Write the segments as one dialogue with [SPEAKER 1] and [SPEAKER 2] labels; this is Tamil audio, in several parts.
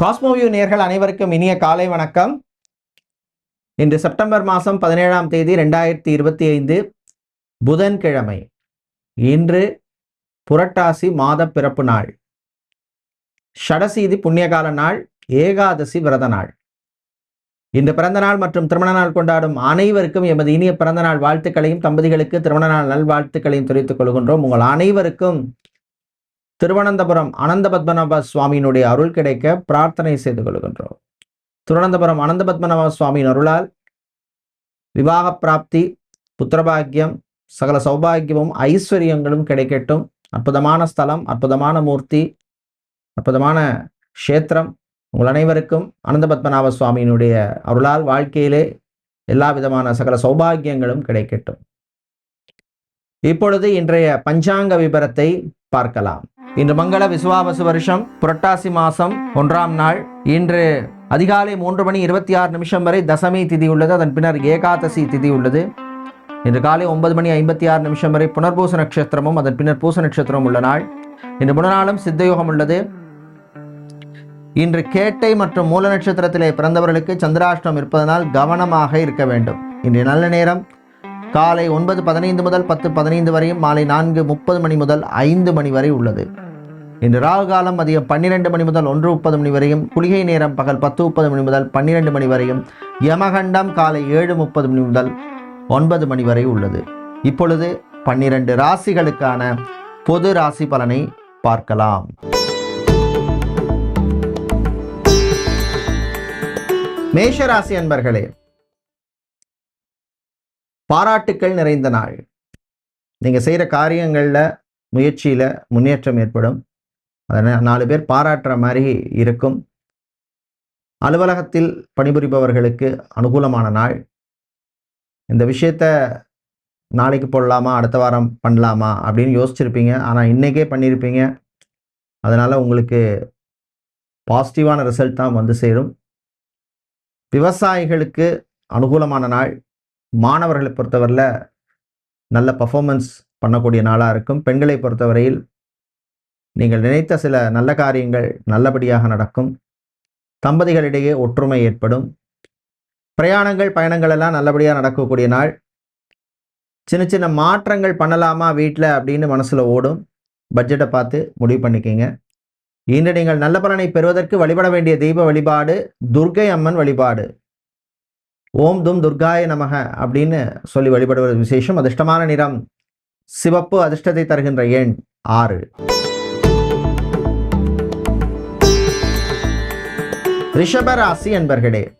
[SPEAKER 1] காஸ்மோவியூ நேர்கள் அனைவருக்கும் இனிய காலை வணக்கம். இன்று செப்டம்பர் மாதம் பதினேழாம் தேதி ரெண்டாயிரத்தி இருபத்தி ஐந்து புதன்கிழமை. இன்று புரட்டாசி மாத பிறப்பு நாள். ஷடசீதி புண்ணியகால நாள் ஏகாதசி விரத நாள். இன்று பிறந்த நாள் மற்றும் திருமண நாள் கொண்டாடும் அனைவருக்கும் எமது இனிய பிறந்த நாள் வாழ்த்துக்களையும் தம்பதிகளுக்கு திருமண நாள் நல்வாழ்த்துக்களையும் தெரிவித்துக் கொள்கின்றோம். உங்கள் அனைவருக்கும் திருவனந்தபுரம் அனந்த பத்மநாப சுவாமியினுடைய அருள் கிடைக்க பிரார்த்தனை செய்து கொள்கின்றோம். திருவனந்தபுரம் அனந்த பத்மநாப சுவாமியின் அருளால் விவாக பிராப்தி புத்திரபாக்கியம் சகல சௌபாகியமும் ஐஸ்வர்யங்களும் கிடைக்கட்டும். அற்புதமான ஸ்தலம் அற்புதமான மூர்த்தி அற்புதமான க்ஷேத்திரம். உங்கள் அனைவருக்கும் அனந்த பத்மநாப சுவாமியினுடைய அருளால் வாழ்க்கையிலே எல்லா விதமான சகல சௌபாகியங்களும் கிடைக்கட்டும். இப்பொழுது இன்றைய பஞ்சாங்க விபரத்தை பார்க்கலாம். இன்று மங்கள விசுவாபசு வருஷம் புரட்டாசி மாசம் ஒன்றாம் நாள். இன்று அதிகாலை மூன்று மணி இருபத்தி ஆறு நிமிஷம் வரை தசமி திதி உள்ளது அதன் பின்னர் ஏகாதசி திதி உள்ளது. இன்று காலை ஒன்பது மணி ஐம்பத்தி ஆறு நிமிஷம் வரை புனர்பூச நட்சத்திரமும் அதன் பின்னர் பூச நட்சத்திரமும் உள்ள நாள். இன்று முன்னாளும் சித்தயோகம் உள்ளது. இன்று கேட்டை மற்றும் மூல நட்சத்திரத்திலே பிறந்தவர்களுக்கு சந்திராஷ்டம் இருப்பதனால் கவனமாக இருக்க வேண்டும். இன்றைய நல்ல நேரம் காலை ஒன்பது பதினைந்து முதல் பத்து பதினைந்து வரையும் மாலை நான்கு முப்பது மணி முதல் ஐந்து மணி வரை உள்ளது. இன்று ராகு காலம் மதியம் பன்னிரெண்டு மணி முதல் ஒன்று முப்பது மணி வரையும் குளிகை நேரம் பகல் பத்து முப்பது மணி முதல் பன்னிரெண்டு மணி வரையும் யமகண்டம் காலை ஏழு முப்பது மணி முதல் ஒன்பது மணி வரை உள்ளது. இப்பொழுது பன்னிரண்டு ராசிகளுக்கான பொது ராசி பலனை பார்க்கலாம். மேஷராசி அன்பர்களே பாராட்டுக்கள் நிறைந்த நாள். நீங்கள் செய்கிற காரியங்களில் முயற்சியில் முன்னேற்றம் ஏற்படும். அதனால் நாலு பேர் பாராட்டுற மாதிரி இருக்கும். அலுவலகத்தில் பணிபுரிபவர்களுக்கு அனுகூலமான நாள். இந்த விஷயத்த நாளைக்கு போடலாமா அடுத்த வாரம் பண்ணலாமா அப்படின்னு யோசிச்சிருப்பீங்க. ஆனால் இன்றைக்கே பண்ணியிருப்பீங்க அதனால் உங்களுக்கு பாசிட்டிவான ரிசல்ட் தான் வந்து சேரும். விவசாயிகளுக்கு அனுகூலமான நாள். மாணவர்களை பொறுத்தவரையில் நல்ல பர்ஃபாமன்ஸ் பண்ணக்கூடிய நாளாக இருக்கும். பெண்களை பொறுத்தவரையில் நீங்கள் நினைத்த சில நல்ல காரியங்கள் நல்லபடியாக நடக்கும். தம்பதிகளிடையே ஒற்றுமை ஏற்படும். பிரயாணங்கள் பயணங்கள் எல்லாம் நல்லபடியாக நடக்கக்கூடிய நாள். சின்ன சின்ன மாற்றங்கள் பண்ணலாமா வீட்டில் அப்படின்னு மனசில் ஓடும். பட்ஜெட்டை பார்த்து முடிவு பண்ணிக்கங்க. இன்று நீங்கள் நல்ல பலனை பெறுவதற்கு வழிபட வேண்டிய தெய்வ வழிபாடு துர்க்கை அம்மன் வழிபாடு. ஓம் தும் துர்காய நமக அப்படின்னு சொல்லி வழிபடுவது விசேஷம். அதிர்ஷ்டமான நிறம். சிவப்பு அதிர்ஷ்டத்தை தருகின்ற எண் ஆறு. ரிஷபராசி என்பர்களே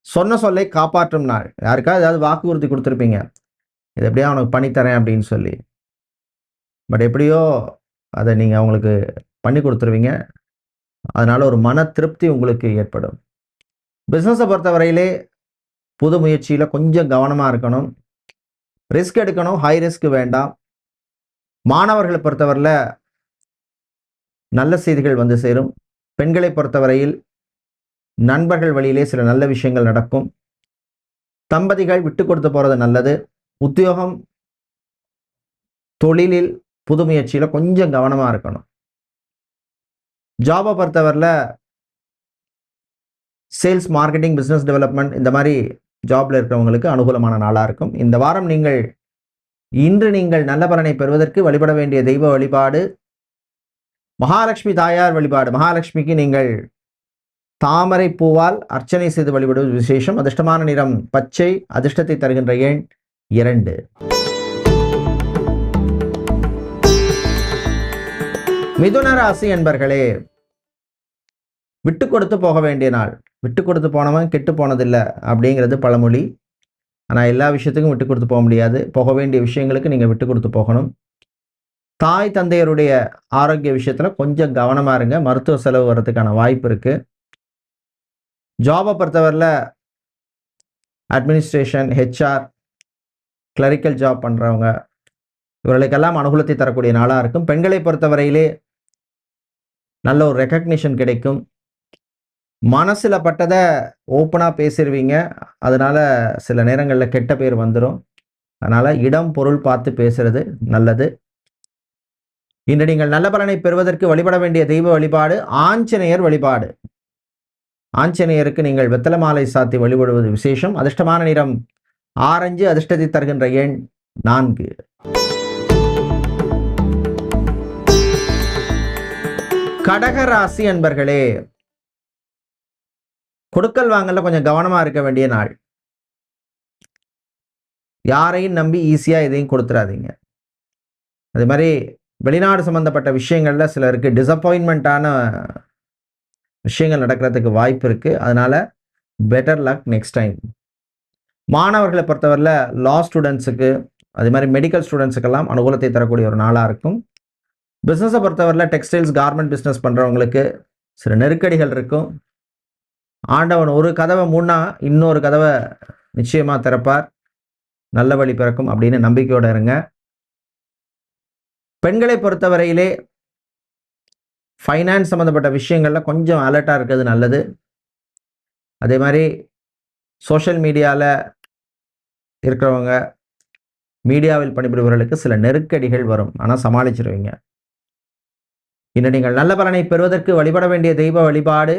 [SPEAKER 1] சொன்ன சொல்லை காப்பாற்றும் நாள். யாருக்காவது ஏதாவது வாக்குறுதி கொடுத்துருப்பீங்க. இது எப்படியா அவனுக்கு பண்ணித்தரேன் அப்படின்னு சொல்லி. பட் எப்படியோ அதை நீங்கள் அவங்களுக்கு பண்ணி கொடுத்துருவீங்க. அதனால் ஒரு மன திருப்தி உங்களுக்கு ஏற்படும். பிஸ்னஸை பொறுத்தவரையிலே புது முயற்சியில் கொஞ்சம் கவனமாக இருக்கணும். ரிஸ்க் எடுக்கணும். ஹை ரிஸ்க் வேண்டாம். மாணவர்களை பொறுத்தவரையில் நல்ல செய்திகள் வந்து சேரும். பெண்களை பொறுத்தவரையில் நண்பர்கள் வழியிலே சில நல்ல விஷயங்கள் நடக்கும். தம்பதிகள் விட்டு கொடுத்து போகிறது நல்லது. உத்தியோகம் தொழிலில் புது முயற்சியில் கொஞ்சம் கவனமாக இருக்கணும். ஜாபை பொறுத்தவரையில் சேல்ஸ் மார்க்கெட்டிங் பிஸ்னஸ் டெவலப்மெண்ட் இந்த மாதிரி ஜாப்ல இருக்கிறவங்களுக்கு அனுகூலமான நாளாக இருக்கும். இந்த வாரம் நீங்கள் இன்று நீங்கள் நல்ல பலனை பெறுவதற்கு வழிபட வேண்டிய தெய்வ வழிபாடு மகாலட்சுமி தாயார் வழிபாடு. மகாலட்சுமிக்கு நீங்கள் தாமரை பூவால் அர்ச்சனை செய்து வழிபடுவது விசேஷம். அதிர்ஷ்டமான நிறம் பச்சை அதிர்ஷ்டத்தை தருகின்ற எண் இரண்டு. மிதுன ராசி என்பர்களே விட்டு கொடுத்து போக வேண்டிய நாள். விட்டு கொடுத்து போனவன் கெட்டு போனதில்லை அப்படிங்கிறது பழமொழி. ஆனால் எல்லா விஷயத்துக்கும் விட்டு கொடுத்து போக முடியாது. போக வேண்டிய விஷயங்களுக்கு நீங்கள் விட்டு கொடுத்து போகணும். தாய் தந்தையருடைய ஆரோக்கிய விஷயத்தில் கொஞ்சம் கவனமாக இருங்க. மருத்துவ செலவு வர்றதுக்கான வாய்ப்பு இருக்குது ஜாபை பொறுத்தவரையில் அட்மினிஸ்ட்ரேஷன் ஹெச்ஆர் கிளரிக்கல் ஜாப் பண்ணுறவங்க இவர்களுக்கெல்லாம் அனுகூலத்தை தரக்கூடிய நாளாக இருக்கும். பெண்களை பொறுத்தவரையிலே நல்ல ஒரு ரெக்கக்னிஷன் கிடைக்கும். மனசில் பட்டதை ஓப்பனாக பேசிடுவீங்க அதனால் சில நேரங்களில் கெட்ட பேர் வந்துடும் அதனால் இடம் பொருள் பார்த்து பேசுறது நல்லது. இன்று நீங்கள் நல்ல பலனை பெறுவதற்கு வழிபட வேண்டிய தெய்வ வழிபாடு ஆஞ்சநேயர் வழிபாடு. ஆஞ்சநேயருக்கு நீங்கள் வெத்தலை மாலை சாத்தி வழிபடுவது விசேஷம். அதிர்ஷ்டமான நிறம் ஆரஞ்சு அதிர்ஷ்டத்தை தருகின்ற எண் நான்கு. கடகராசி அன்பர்களே கொடுக்கல் வாங்கல கொஞ்சம் கவனமா இருக்க வேண்டிய நாள். யாரையும் நம்பி ஈஸியாக எதையும் கொடுத்துறாதீங்க. அதே மாதிரி வெளிநாடு சம்மந்தப்பட்ட விஷயங்களில் சிலருக்கு டிசப்பாயின்மெண்ட்டான விஷயங்கள் நடக்கிறதுக்கு வாய்ப்பு இருக்குது அதனால் பெட்டர் லக் நெக்ஸ்ட் டைம் மாணவர்களை பொறுத்தவரையில் லா ஸ்டூடெண்ட்ஸுக்கு அதே மாதிரி மெடிக்கல் ஸ்டூடெண்ட்ஸுக்கெல்லாம் அனுகூலத்தை தரக்கூடிய ஒரு நாளாக இருக்கும். பிஸ்னஸை பொறுத்தவரையில் டெக்ஸ்டைல்ஸ் கார்மெண்ட் பிஸ்னஸ் பண்ணுறவங்களுக்கு சில நெருக்கடிகள் இருக்கும். ஆண்டவன் ஒரு கதவை மூணா இன்னொரு கதவை நிச்சயமாக திறப்பார். நல்ல வழி பிறக்கும் அப்படின்னு நம்பிக்கையோடு இருங்க. பெண்களை பொறுத்தவரையிலே ஃபைனான்ஸ் சம்மந்தப்பட்ட விஷயங்களில் கொஞ்சம் அலர்ட்டாக இருக்கிறது நல்லது. அதே மாதிரி சோஷியல் மீடியாவில் இருக்கிறவங்க மீடியாவில் பணிபுரிபவர்களுக்கு சில நெருக்கடிகள் வரும். ஆனால் சமாளிச்சிருவீங்க. இன்னும் நீங்கள் நல்ல பலனை பெறுவதற்கு வழிபட வேண்டிய தெய்வ வழிபாடு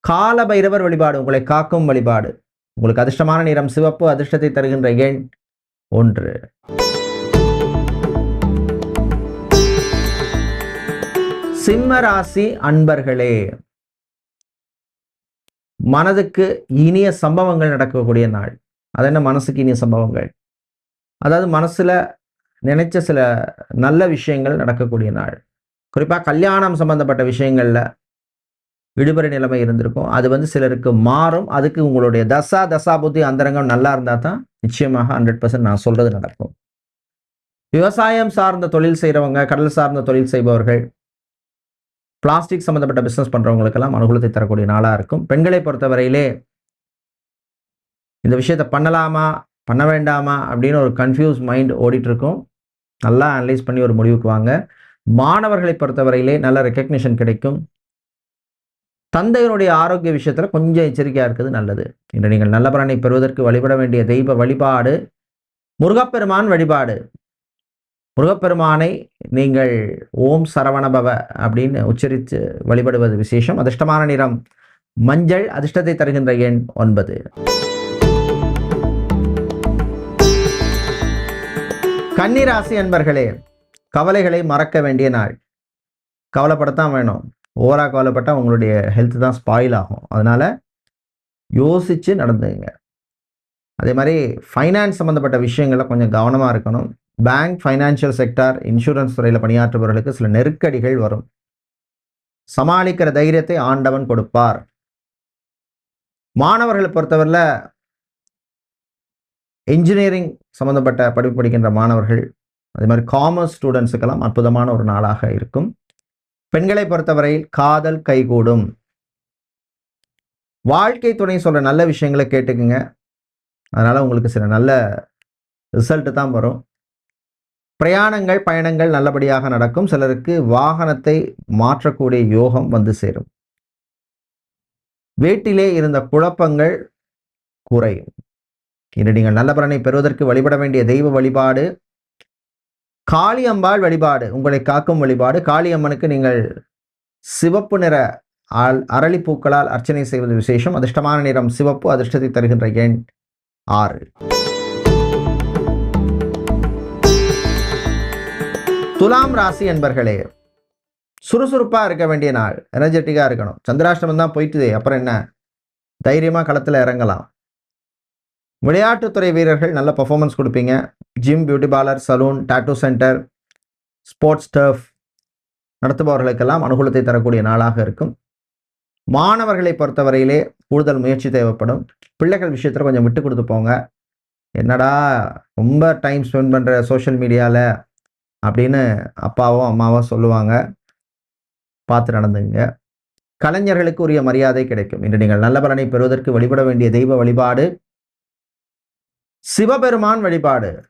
[SPEAKER 1] கால பைரவர் வழிபாடு உங்களை காக்கும் வழிபாடு. உங்களுக்கு அதிர்ஷ்டமான நிறம் சிவப்பு அதிர்ஷ்டத்தை தருகின்ற எண் ஒன்று. சிம்ம ராசி அன்பர்களே மனதுக்கு இனிய சம்பவங்கள் நடக்கக்கூடிய நாள். அது என்ன? மனசுக்கு இனிய சம்பவங்கள். அதாவது மனசுல நினைச்ச சில நல்ல விஷயங்கள் நடக்கக்கூடிய நாள். குறிப்பாக கல்யாணம் சம்பந்தப்பட்ட விஷயங்கள்ல விடுபறை நிலைமை இருந்திருக்கும். அது வந்து சிலருக்கு மாறும். அதுக்கு உங்களுடைய தசா தசா புத்தி அந்தரங்கம் நல்லா இருந்தால் தான் நிச்சயமாக ஹண்ட்ரட் பர்சன்ட் நான் சொல்கிறது நடக்கும். விவசாயம் சார்ந்த தொழில் செய்கிறவங்க கடல் சார்ந்த தொழில் செய்பவர்கள் பிளாஸ்டிக் சம்மந்தப்பட்ட பிஸ்னஸ் பண்ணுறவங்களுக்கெல்லாம் அனுகூலத்தை தரக்கூடிய நாளாக இருக்கும். பெண்களை பொறுத்தவரையிலே இந்த விஷயத்தை பண்ணலாமா பண்ண வேண்டாமா அப்படின்னு ஒரு கன்ஃபியூஸ் மைண்ட் ஓடிட்டுருக்கும். நல்லா அனலைஸ் பண்ணி ஒரு முடிவுக்கு வாங்க. மாணவர்களை பொறுத்தவரையிலே நல்ல ரெக்கக்னிஷன் கிடைக்கும். தந்தையினுடைய ஆரோக்கிய விஷயத்தில் கொஞ்சம் எச்சரிக்கையாக இருக்கிறது நல்லது. இன்று நீங்கள் நல்ல பலனை பெறுவதற்கு வழிபட வேண்டிய தெய்வ வழிபாடு முருகப்பெருமான் வழிபாடு. முருகப்பெருமானை நீங்கள் ஓம் சரவணபவ அப்படின்னு உச்சரித்து வழிபடுவது விசேஷம். அதிர்ஷ்டமான நிறம் மஞ்சள் அதிர்ஷ்டத்தை தருகின்ற எண் ஒன்பது. கன்னிராசி அன்பர்களே கவலைகளை மறக்க வேண்டிய நாள். கவலைப்படத்தான் வேணும். ஓவரா கவலைப்பட்டால் உங்களுடைய ஹெல்த் தான் ஸ்பாயில் ஆகும். அதனால் யோசித்து நடந்துங்க. அதே மாதிரி ஃபைனான்ஸ் சம்மந்தப்பட்ட விஷயங்களில் கொஞ்சம் கவனமாக இருக்கணும். பேங்க் ஃபைனான்ஷியல் செக்டார் இன்சூரன்ஸ் துறையில் பணியாற்றுபவர்களுக்கு சில நெருக்கடிகள் வரும். சமாளிக்கிற தைரியத்தை ஆண்டவன் கொடுப்பார். மாணவர்களை பொறுத்தவரையில் இன்ஜினியரிங் சம்மந்தப்பட்ட படிப்பு படிக்கின்ற மாணவர்கள் அதே மாதிரி காமர்ஸ் ஸ்டூடெண்ட்ஸுக்கெல்லாம் அற்புதமான ஒரு நாளாக இருக்கும். பெண்களை பொறுத்தவரையில் காதல் கைகூடும். வாழ்க்கை துணை சொல்கிற நல்ல விஷயங்களை கேட்டுக்குங்க. அதனால் உங்களுக்கு சில நல்ல ரிசல்ட்டு தான் வரும். பிரயாணங்கள் பயணங்கள் நல்லபடியாக நடக்கும். சிலருக்கு வாகனத்தை மாற்றக்கூடிய யோகம் வந்து சேரும். வீட்டிலே இருந்த குழப்பங்கள் குறையும். இன்று நீங்கள் நல்ல பலனை பெறுவதற்கு வழிபட வேண்டிய தெய்வ வழிபாடு காளியம்பாள் வழிபாடு உங்களை காக்கும் வழிபாடு. காளியம்மனுக்கு நீங்கள் சிவப்பு நிற ஆள் அரளிப்பூக்களால் அர்ச்சனை செய்வது விசேஷம். அதிர்ஷ்டமான நிறம் சிவப்பு அதிர்ஷ்டத்தை தருகின்ற எண் ஆறு. துலாம் ராசி என்பர்களே சுறுசுறுப்பாக இருக்க வேண்டிய நாள் எனர்ஜெட்டிக்காக இருக்கணும். சந்திராஷ்டமம் தான் போயிட்டுதே அப்புறம் என்ன? தைரியமாக களத்தில் இறங்கலாம். விளையாட்டுத்துறை வீரர்கள் நல்ல பர்ஃபார்மன்ஸ் கொடுப்பீங்க. Gym beauty parlour saloon tattoo centre sports turf நடத்துபவர்களுக்கெல்லாம் அனுகூலத்தை தரக்கூடிய நாளாக இருக்கும். மாணவர்களை பொறுத்தவரையிலே கூடுதல் முயற்சி தேவைப்படும். பிள்ளைகள் விஷயத்தில் கொஞ்சம் விட்டு கொடுத்து போங்க. என்னடா ரொம்ப டைம் ஸ்பெண்ட் பண்ணுற சோஷியல் மீடியாவில் அப்படின்னு அப்பாவோ அம்மாவோ சொல்லுவாங்க. பார்த்து நடந்துங்க கலைஞர்களுக்கு உரிய மரியாதை கிடைக்கும். இன்று நீங்கள் நல்ல பலனை பெறுவதற்கு வழிபட வேண்டிய தெய்வ வழிபாடு சிவபெருமான் வழிபாடு.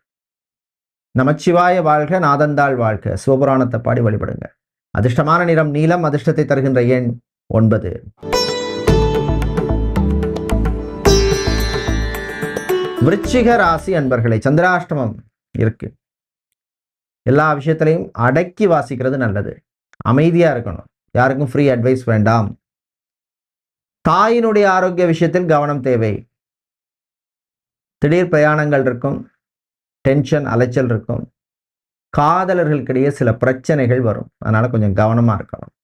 [SPEAKER 1] நமச்சிவாய வாழ்க நாதந்தாள் வாழ்க. சிவபுராணத்தை பாடி வழிபடுங்க. அதிர்ஷ்டமான நிறம் நீலம் அதிர்ஷ்டத்தை தருகின்ற எண் ஒன்பது. விருச்சிக ராசி அன்பர்களை சந்திராஷ்டமம் இருக்கு. எல்லா விஷயத்திலையும் அடக்கி வாசிக்கிறது நல்லது. அமைதியாக இருக்கணும். யாருக்கும் ஃப்ரீ அட்வைஸ் வேண்டாம். தாயினுடைய ஆரோக்கிய விஷயத்தில் கவனம் தேவை. திடீர் பிரயாணங்கள் இருக்கும் டென்ஷன் அலைச்சல் இருக்கும். காதலர்களுக்கிடையே சில பிரச்சனைகள் வரும். அதனால் கொஞ்சம் கவனமாக இருக்கணும்.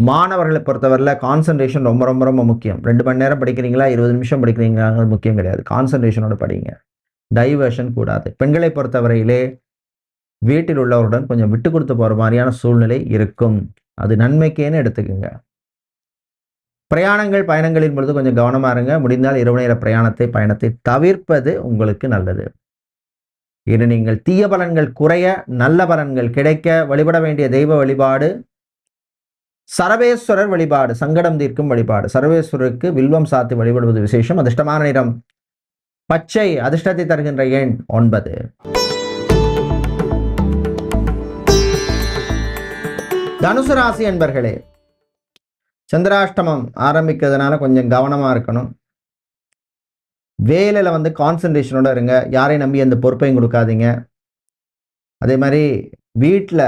[SPEAKER 1] மாணவர்களை பொறுத்தவரையில் கான்சன்ட்ரேஷன் ரொம்ப ரொம்ப ரொம்ப முக்கியம். ரெண்டு மணி நேரம் படிக்கிறீங்களா இருபது நிமிஷம் படிக்கிறீங்களா முக்கியம் கிடையாது. கான்சன்ட்ரேஷனோட படிங்க. டைவர்ஷன் கூடாது. பெண்களை பொறுத்தவரையிலே வீட்டில் உள்ளவருடன் கொஞ்சம் விட்டு கொடுத்து போகிற மாதிரியான சூழ்நிலை இருக்கும். அது நன்மைக்கேன்னு எடுத்துக்கோங்க. பிரயாணங்கள் பயணங்களின் பொழுது கொஞ்சம் கவனமாக இருங்க. முடிந்தால் இரவு நேர பிரயாணத்தை பயணத்தை தவிர்ப்பது உங்களுக்கு நல்லது. இனி நீங்கள் தீய பலன்கள் குறைய நல்ல பலன்கள் கிடைக்க வழிபட வேண்டிய தெய்வ வழிபாடு சரவேஸ்வரர் வழிபாடு சங்கடம் தீர்க்கும் வழிபாடு. சரவேஸ்வரருக்கு வில்வம் சாத்தி வழிபடுவது விசேஷம். அதிர்ஷ்டமான நிறம் பச்சை அதிர்ஷ்டத்தை தருகின்ற எண் ஒன்பது. தனுசு ராசி என்பர்களே சந்திராஷ்டமம் ஆரம்பிக்கிறதுனால கொஞ்சம் கவனமாக இருக்கணும். வேலையில் வந்து கான்சன்ட்ரேஷனோட இருங்க. யாரையும் நம்பி எந்த பொறுப்பையும் கொடுக்காதீங்க. அதே மாதிரி வீட்டில்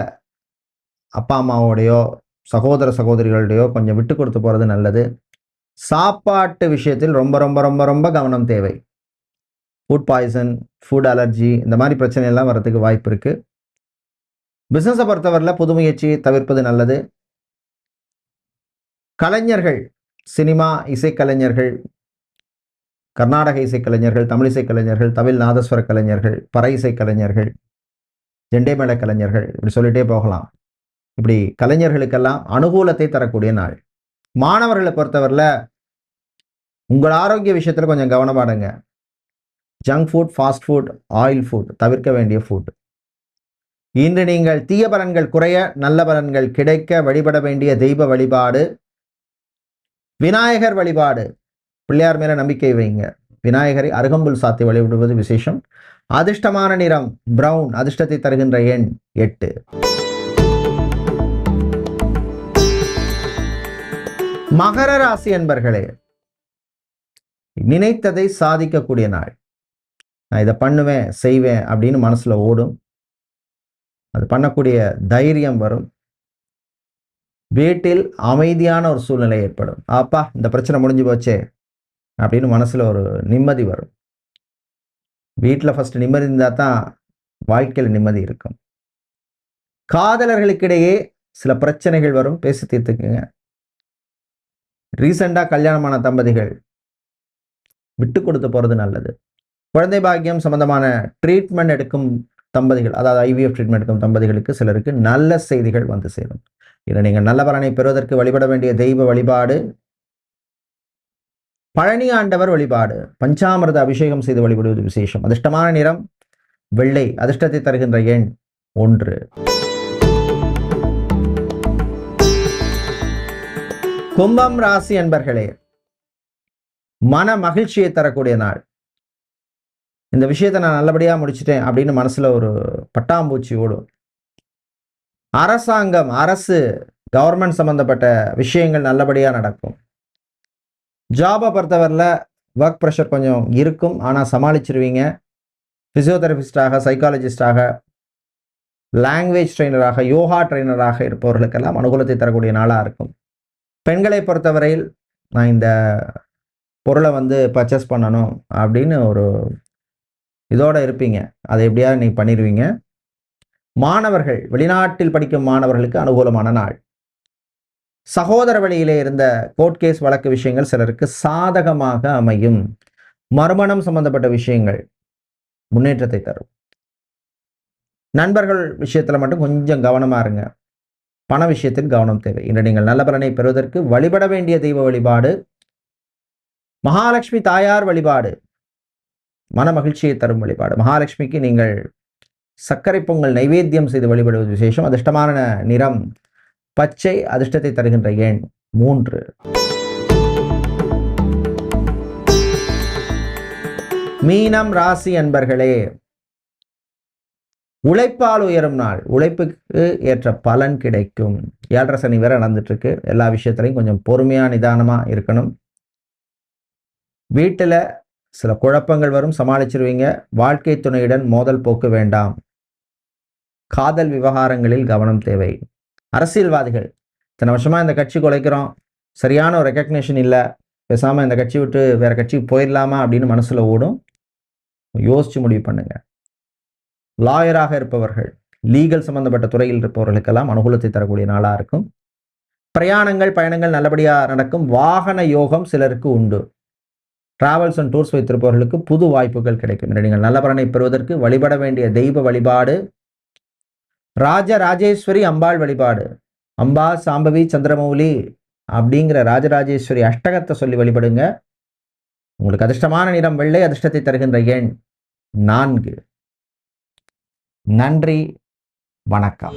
[SPEAKER 1] அப்பா அம்மாவோடையோ சகோதர சகோதரிகளோடையோ கொஞ்சம் விட்டு கொடுத்து போகிறது நல்லது. சாப்பாட்டு விஷயத்தில் ரொம்ப ரொம்ப ரொம்ப ரொம்ப கவனம் தேவை. ஃபுட் பாய்சன் ஃபுட் அலர்ஜி இந்த மாதிரி பிரச்சனை எல்லாம் வரதுக்கு வாய்ப்பு இருக்குது பிஸ்னஸை பொறுத்தவரையில் புது முயற்சியை தவிர்ப்பது நல்லது. கலைஞர்கள் சினிமா இசைக்கலைஞர்கள் கர்நாடக இசைக்கலைஞர்கள் தமிழ் இசைக்கலைஞர்கள் தமிழ் நாதஸ்வர கலைஞர்கள் பற இசைக்கலைஞர்கள் ஜெண்டேமேள கலைஞர்கள் இப்படி சொல்லிட்டே போகலாம். இப்படி கலைஞர்களுக்கெல்லாம் அனுகூலத்தை தரக்கூடிய நாள். மாணவர்களை பொறுத்தவரையில் உங்கள் ஆரோக்கிய விஷயத்தில் கொஞ்சம் கவனமாடுங்க junk food fast food oil food தவிர்க்க வேண்டிய ஃபுட் இன்று நீங்கள் தீய பலன்கள் குறைய நல்ல பலன்கள் கிடைக்க வழிபட வேண்டிய தெய்வ வழிபாடு விநாயகர் வழிபாடு. பிள்ளையார் மேல நம்பிக்கை வைங்க. விநாயகரை அருகம்புல் சாத்தி வழிபடுவது விசேஷம். அதிர்ஷ்டமான நிறம் பிரவுன் அதிர்ஷ்டத்தை தருகின்ற எண் எட்டு. மகர ராசி என்பர்களே நினைத்ததை சாதிக்கக்கூடிய நாள். நான் இதை பண்ணுவேன் செய்வேன் அப்படின்னு மனசுல ஓடும். அது பண்ணக்கூடிய தைரியம் வரும். வீட்டில் அமைதியான ஒரு சூழ்நிலை ஏற்படும். அப்பா இந்த பிரச்சனை முடிஞ்சு போச்சே அப்படின்னு மனசில் ஒரு நிம்மதி வரும். வீட்டில் ஃபஸ்ட் நிம்மதி இருந்தால் தான் வாழ்க்கையில் நிம்மதி இருக்கும். காதலர்களுக்கிடையே சில பிரச்சனைகள் வரும். பேசி தீர்த்துக்குங்க. ரீசண்டாக கல்யாணமான தம்பதிகள் விட்டு கொடுத்து போகிறது நல்லது. குழந்தை பாக்கியம் சம்மந்தமான ட்ரீட்மெண்ட் எடுக்கும் தம்பதிகள் அதாவது ஐவிஎஃப் ட்ரீட்மெண்ட் எடுக்கும் தம்பதிகளுக்கு சிலருக்கு நல்ல செய்திகள் வந்து சேரும். இதில் நீங்கள் நல்ல பலனை பெறுவதற்கு வழிபட வேண்டிய தெய்வ வழிபாடு பழனி ஆண்டவர் வழிபாடு பஞ்சாமிரத அபிஷேகம் செய்து வழிபடுவது விசேஷம். அதிர்ஷ்டமான நிறம் வெள்ளை அதிர்ஷ்டத்தை தருகின்ற எண் ஒன்று. கும்பம் ராசி அன்பர்களே மன மகிழ்ச்சியை தரக்கூடிய நாள். இந்த விஷயத்தை நான் நல்லபடியாக முடிச்சிட்டேன் அப்படின்னு மனசில் ஒரு பட்டாம்பூச்சி ஓடும். அரசாங்கம் அரசு கவர்மெண்ட் சம்மந்தப்பட்ட விஷயங்கள் நல்லபடியாக நடக்கும். ஜாபை பொறுத்தவரையில் ஒர்க் ப்ரெஷர் கொஞ்சம் இருக்கும். ஆனால் சமாளிச்சிருவீங்க. ஃபிசியோதெரபிஸ்டாக சைக்காலஜிஸ்டாக லாங்குவேஜ் ட்ரெயினராக யோகா ட்ரெயினராக இருப்பவர்களுக்கெல்லாம் அனுகூலத்தை தரக்கூடிய நாளாக இருக்கும். பெண்களை பொறுத்தவரையில் நான் இந்த பொருளை வந்து பர்ச்சேஸ் பண்ணணும் அப்படின்னு ஒரு இதோடு இருப்பீங்க. அதை எப்படியாவது நீங்கள் பண்ணிடுவீங்க மாணவர்கள் வெளிநாட்டில் படிக்கும் மாணவர்களுக்கு அனுகூலமான நாள். சகோதர வழியிலே இருந்த கோர்ட் கேஸ் வழக்கு விஷயங்கள் சிலருக்கு சாதகமாக அமையும். மறுமணம் சம்பந்தப்பட்ட விஷயங்கள் முன்னேற்றத்தை தரும். நண்பர்கள் விஷயத்தில் மட்டும் கொஞ்சம் கவனமாக இருங்க. பண விஷயத்தில் கவனம் தேவை. இன்று நீங்கள் நல்ல பலனை பெறுவதற்கு வழிபட வேண்டிய தெய்வ வழிபாடு மகாலட்சுமி தாயார் வழிபாடு மன மகிழ்ச்சியை தரும் வழிபாடு. மகாலட்சுமிக்கு நீங்கள் சர்க்கரை பொங்கல் நைவேத்தியம் செய்து வழிபடுவது விசேஷம். அதிர்ஷ்டமான நிறம் பச்சை அதிர்ஷ்டத்தை தருகின்ற எண் மூன்று. மீனம் ராசி அன்பர்களே உழைப்பால் உயரும் நாள். உழைப்புக்கு ஏற்ற பலன் கிடைக்கும். ஏழரை சனி வேற நடந்துட்டு இருக்கு எல்லா விஷயத்துலையும் கொஞ்சம் பொறுமையா நிதானமா இருக்கணும். வீட்டில் சில குழப்பங்கள் வரும் சமாளிச்சிருவீங்க. வாழ்க்கை துணையுடன் மோதல் போக்கு வேண்டாம். காதல் விவகாரங்களில் கவனம் தேவை. அரசியல்வாதிகள் இத்தனை வருஷமாக இந்த கட்சி குலைக்கிறோம். சரியான ஒரு ரெக்கக்னேஷன் இல்லை. பேசாமல் இந்த கட்சி விட்டு வேற கட்சிக்கு போயிடலாமா அப்படின்னு மனசில் ஓடும். யோசிச்சு முடிவு பண்ணுங்க. லாயராக இருப்பவர்கள் லீகல் சம்பந்தப்பட்ட துறையில் இருப்பவர்களுக்கெல்லாம் அனுகூலத்தை தரக்கூடிய நாளாக இருக்கும். பிரயாணங்கள் பயணங்கள் நல்லபடியாக நடக்கும். வாகன யோகம் சிலருக்கு உண்டு. டிராவல்ஸ் அண்ட் டூர்ஸ் வைத்திருப்பவர்களுக்கு புது வாய்ப்புகள் கிடைக்கும். நீங்கள் நல்ல பலனை பெறுவதற்கு வழிபட வேண்டிய தெய்வ வழிபாடு ராஜ ராஜேஸ்வரி அம்பாள் வழிபாடு. அம்பா சாம்பவி சந்திரமௌலி அப்படிங்கிற ராஜராஜேஸ்வரி அஷ்டகத்தை சொல்லி வழிபடுங்க. உங்களுக்கு அதிர்ஷ்டமான நிறம் வெள்ளை அதிர்ஷ்டத்தை தருகின்ற எண் நான்கு. நன்றி வணக்கம்.